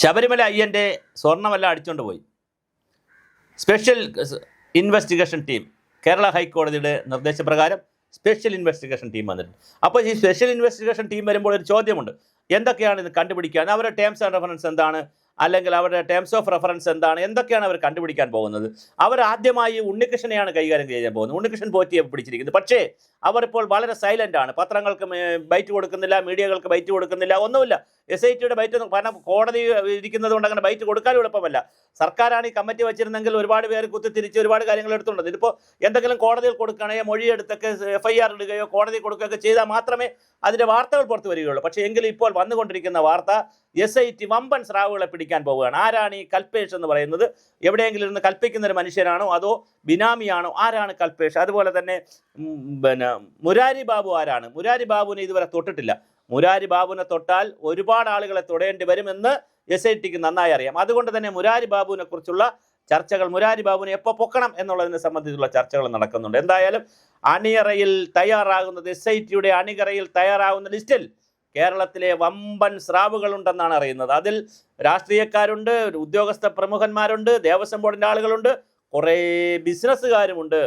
ശബരിമല അയ്യന്റെ സ്വർണമെല്ലാം അടിച്ചുകൊണ്ട് പോയി. Special investigation team Kerala ഹൈക്കോടതിയുടെ നിർദ്ദേശപ്രകാരം സ്പെഷ്യൽ ഇൻവെസ്റ്റിഗേഷൻ ടീം വന്നിട്ടുണ്ട്. അപ്പോൾ ഈ സ്പെഷ്യൽ ഇൻവെസ്റ്റിഗേഷൻ ടീം വരുമ്പോൾ ഒരു ചോദ്യമുണ്ട്. എന്തൊക്കെയാണ് ഇത് കണ്ടുപിടിക്കാൻ? അവരുടെ ടേംസ് ആൻഡ് റെഫറൻസ് എന്താണ്? അല്ലെങ്കിൽ അവരുടെ ടേംസ് ഓഫ് റെഫറൻസ് എന്താണ്? എന്തൊക്കെയാണ് അവർ കണ്ടുപിടിക്കാൻ പോകുന്നത്? അവർ ആദ്യമായി ഉണ്ണികൃഷ്ണനെയാണ് കൈകാര്യം ചെയ്യാൻ പോകുന്നത്. ഉണ്ണികൃഷ്ണൻ പോറ്റിയെ പിടിച്ചിരിക്കുന്നത്. പക്ഷേ അവർ ഇപ്പോൾ വളരെ സൈലന്റ് ആണ്. പത്രങ്ങൾക്ക് ബൈറ്റ് കൊടുക്കുന്നില്ല മീഡിയകൾക്ക് ബൈറ്റ് കൊടുക്കുന്നില്ല ഒന്നുമില്ല. എസ് ഐ ടിയുടെ ബൈറ്റ് കാരണം കോടതി ഇരിക്കുന്നത് കൊണ്ട് അങ്ങനെ ബൈറ്റ് കൊടുക്കാനും എളുപ്പമല്ല. സർക്കാരാണ് ഈ കമ്മിറ്റി വെച്ചിരുന്നെങ്കിൽ ഒരുപാട് പേര് കുത്തിത്തിരിച്ച് ഒരുപാട് കാര്യങ്ങൾ എടുത്തുണ്ട് ഇതിപ്പോൾ എന്തെങ്കിലും കോടതിയിൽ കൊടുക്കണേ മൊഴിയെടുത്തൊക്കെ എഫ് ഐ ആർ ഇടുകയോ കോടതി കൊടുക്കുകയൊക്കെ ചെയ്താൽ മാത്രമേ അതിന്റെ വാർത്തകൾ പുറത്തു വരികയുള്ളൂ. പക്ഷേ എങ്കിലും ഇപ്പോൾ വന്നുകൊണ്ടിരിക്കുന്ന വാർത്ത എസ് ഐ ടി വമ്പൻ സ്രാവുകളെ പിടിക്കാൻ പോവുകയാണ്. ആരാണ് ഈ കൽപേഷ് എന്ന് പറയുന്നത്? എവിടെയെങ്കിലും ഇരുന്ന് കൽപ്പിക്കുന്ന ഒരു മനുഷ്യനാണോ? അതോ ബിനാമിയാണോ? ആരാണ് കൽപേഷ്? അതുപോലെ തന്നെ പിന്നെ മുരാരി ബാബു ആരാണ്? മുരാരി ബാബുവിനെ ഇതുവരെ തൊട്ടിട്ടില്ല. മുരാരി ബാബുവിനെ തൊട്ടാൽ ഒരുപാട് ആളുകളെ തൊടേണ്ടി വരുമെന്ന് എസ് ഐ ടിക്ക് നന്നായി അറിയാം. അതുകൊണ്ട് തന്നെ മുരാരി ബാബുവിനെ കുറിച്ചുള്ള ചർച്ചകൾ മുരാരി ബാബുവിനെ എപ്പോൾ പൊക്കണം എന്നുള്ളതിനെ സംബന്ധിച്ചുള്ള ചർച്ചകൾ നടക്കുന്നുണ്ട്. എന്തായാലും അണിയറയിൽ തയ്യാറാകുന്നത് എസ് ഐ ടിയുടെ അണികറയിൽ തയ്യാറാകുന്ന ലിസ്റ്റിൽ കേരളത്തിലെ വമ്പൻ സ്രാവുകളുണ്ടെന്നാണ് അറിയുന്നത്. അതിൽ രാഷ്ട്രീയക്കാരുണ്ട് ഉദ്യോഗസ്ഥ പ്രമുഖന്മാരുണ്ട് ദേവസ്വം ബോർഡിന്റെ ആളുകളുണ്ട് കുറേ ബിസിനസ്സുകാരുമുണ്ട്.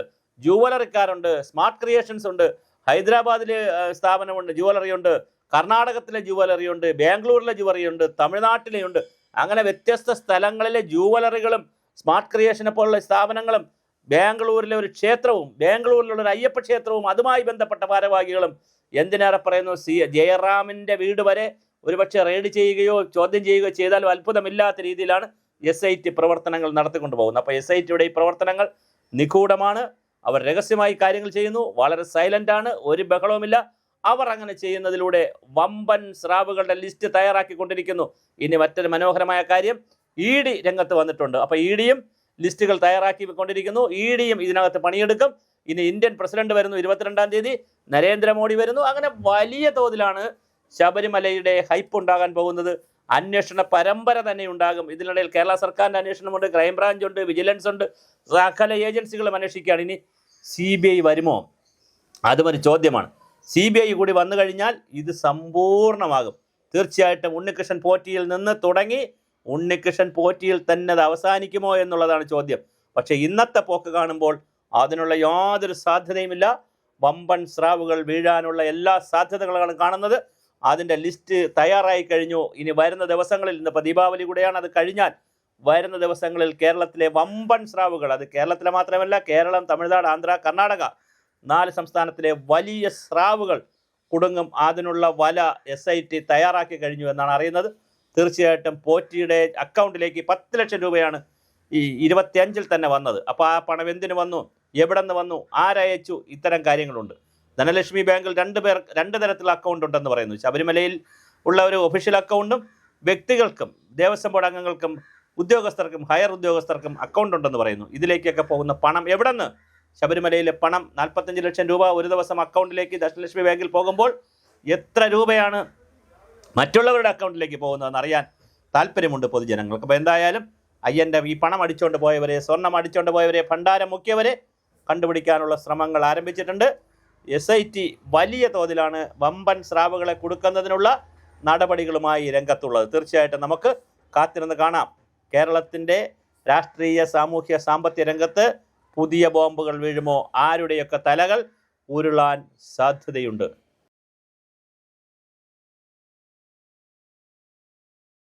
ജുവലറിക്കാരുണ്ട് സ്മാർട്ട് ക്രിയേഷൻസ് ഉണ്ട് ഹൈദരാബാദിലെ സ്ഥാപനമുണ്ട് ജുവലറി ഉണ്ട് കർണാടകത്തിലെ ജുവലറി ഉണ്ട് ബാംഗ്ലൂരിലെ ജുവലറി ഉണ്ട് തമിഴ്നാട്ടിലെ ഉണ്ട് അങ്ങനെ വ്യത്യസ്ത സ്ഥലങ്ങളിലെ ജുവലറികളും സ്മാർട്ട് ക്രിയേഷനെ പോലുള്ള സ്ഥാപനങ്ങളും ബാംഗ്ലൂരിലെ ഒരു ക്ഷേത്രവും ബാംഗ്ലൂരിലുള്ള ഒരു അയ്യപ്പ ക്ഷേത്രവും അതുമായി ബന്ധപ്പെട്ട ഭാരവാഹികളും എന്തിനേറെ പറയുന്നു? സി ജയറാമിന്റെ വീട് വരെ ഒരുപക്ഷെ റെയ്ഡ് ചെയ്യുകയോ ചോദ്യം ചെയ്യുകയോ ചെയ്താലും അത്ഭുതമില്ലാത്ത രീതിയിലാണ് എസ് ഐ ടി പ്രവർത്തനങ്ങൾ നടത്തിക്കൊണ്ടു പോകുന്നത് അപ്പോൾ എസ് ഐ ടിയുടെ ഈ പ്രവർത്തനങ്ങൾ നിഗൂഢമാണ്. അവർ രഹസ്യമായി കാര്യങ്ങൾ ചെയ്യുന്നു വളരെ സൈലന്റ് ആണ് ഒരു ബഹളവുമില്ല. അവർ അങ്ങനെ ചെയ്യുന്നതിലൂടെ വമ്പൻ സ്രാവുകളുടെ ലിസ്റ്റ് തയ്യാറാക്കിക്കൊണ്ടിരിക്കുന്നു. ഇനി മറ്റൊരു മനോഹരമായ കാര്യം ഇ ഡി രംഗത്ത് വന്നിട്ടുണ്ട്. അപ്പോൾ ഇ ഡിയും ലിസ്റ്റുകൾ തയ്യാറാക്കി കൊണ്ടിരിക്കുന്നു. ഇ ഡിയും ഇതിനകത്ത് പണിയെടുക്കും. ഇനി ഇന്ത്യൻ പ്രസിഡന്റ് വരുന്നു ഇരുപത്തിരണ്ടാം തീയതി നരേന്ദ്രമോദി വരുന്നു. അങ്ങനെ വലിയ തോതിലാണ് ശബരിമലയുടെ ഹൈപ്പ് ഉണ്ടാകാൻ പോകുന്നത്. അന്വേഷണ പരമ്പര തന്നെ ഉണ്ടാകും. ഇതിനിടയിൽ കേരള സർക്കാരിന്റെ അന്വേഷണമുണ്ട് ക്രൈംബ്രാഞ്ച് ഉണ്ട് വിജിലൻസ് ഉണ്ട് സകല ഏജൻസികളും അന്വേഷിക്കുകയാണ്. ഇനി സി ബി ഐ വരുമോ? അതും ഒരു ചോദ്യമാണ്. സി ബി ഐ കൂടി വന്നു കഴിഞ്ഞാൽ ഇത് സമ്പൂർണമാകും തീർച്ചയായിട്ടും ഉണ്ണികൃഷ്ണൻ പോറ്റിയിൽ നിന്ന് തുടങ്ങി ഉണ്ണികൃഷ്ണൻ പോറ്റിയിൽ തന്നെ അത് അവസാനിക്കുമോ എന്നുള്ളതാണ് ചോദ്യം. പക്ഷേ ഇന്നത്തെ പോക്ക് കാണുമ്പോൾ അതിനുള്ള യാതൊരു സാധ്യതയുമില്ല. വമ്പൻ സ്രാവുകൾ വീഴാനുള്ള എല്ലാ സാധ്യതകളാണ് കാണുന്നത്. അതിന്റെ ലിസ്റ്റ് തയ്യാറായി കഴിഞ്ഞു. ഇനി വരുന്ന ദിവസങ്ങളിൽ ഇന്നിപ്പോൾ ദീപാവലി കൂടെയാണ് അത് കഴിഞ്ഞാൽ. വരുന്ന ദിവസങ്ങളിൽ കേരളത്തിലെ വമ്പൻ സ്രാവുകൾ അത് കേരളത്തിലെ മാത്രമല്ല കേരളം തമിഴ്നാട് ആന്ധ്ര കർണാടക നാല് സംസ്ഥാനത്തിലെ വലിയ സ്രാവുകൾ കുടുങ്ങും. അതിനുള്ള വല എസ് ഐ ടി തയ്യാറാക്കി കഴിഞ്ഞു എന്നാണ് അറിയുന്നത്. തീർച്ചയായിട്ടും പോറ്റിയുടെ അക്കൗണ്ടിലേക്ക് പത്ത് ലക്ഷം രൂപയാണ് ഈ ഇരുപത്തിയഞ്ചിൽ തന്നെ വന്നത്. അപ്പോൾ ആ പണം എന്തിനു വന്നു? എവിടെ നിന്ന് വന്നു ആരയച്ചു ഇത്തരം കാര്യങ്ങളുണ്ട്. ധനലക്ഷ്മി ബാങ്കിൽ രണ്ട് പേർ രണ്ട് തരത്തിലുള്ള അക്കൗണ്ട് ഉണ്ടെന്ന് പറയുന്നു. ശബരിമലയിൽ ഉള്ള ഒരു ഒഫീഷ്യൽ അക്കൗണ്ടും വ്യക്തികൾക്കും ദേവസ്വം ബോർഡ് അംഗങ്ങൾക്കും ഉദ്യോഗസ്ഥർക്കും ഹയർ ഉദ്യോഗസ്ഥർക്കും അക്കൗണ്ട് ഉണ്ടെന്ന് പറയുന്നു. ഇതിലേക്കൊക്കെ പോകുന്ന പണം എവിടെന്ന്? ശബരിമലയിലെ പണം നാൽപ്പത്തഞ്ച് ലക്ഷം രൂപ ഒരു ദിവസം അക്കൗണ്ടിലേക്ക് ധനലക്ഷ്മി ബാങ്കിൽ പോകുമ്പോൾ എത്ര രൂപയാണ് മറ്റുള്ളവരുടെ അക്കൗണ്ടിലേക്ക് പോകുന്നതെന്ന് അറിയാൻ താല്പര്യമുണ്ട് പൊതുജനങ്ങൾക്ക്. അപ്പോൾ എന്തായാലും അയ്യന്റെ ഈ പണം അടിച്ചുകൊണ്ട് പോയവരെ സ്വർണം അടിച്ചുകൊണ്ട് പോയവരെ ഭണ്ഡാരം മുക്കിയവരെ കണ്ടുപിടിക്കാനുള്ള ശ്രമങ്ങൾ ആരംഭിച്ചിട്ടുണ്ട്. എസ് ഐ ടി വലിയ തോതിലാണ് വമ്പൻ സ്രാവുകളെ കൊടുക്കുന്നതിനുള്ള നടപടികളുമായി രംഗത്തുള്ളത്. തീർച്ചയായിട്ടും നമുക്ക് കാത്തിരുന്ന് കാണാം. കേരളത്തിന്റെ രാഷ്ട്രീയ സാമൂഹ്യ സാമ്പത്തിക രംഗത്ത് പുതിയ ബോംബുകൾ വീഴുമോ? ആരുടെയൊക്കെ തലകൾ ഉരുളാൻ സാധ്യതയുണ്ട്?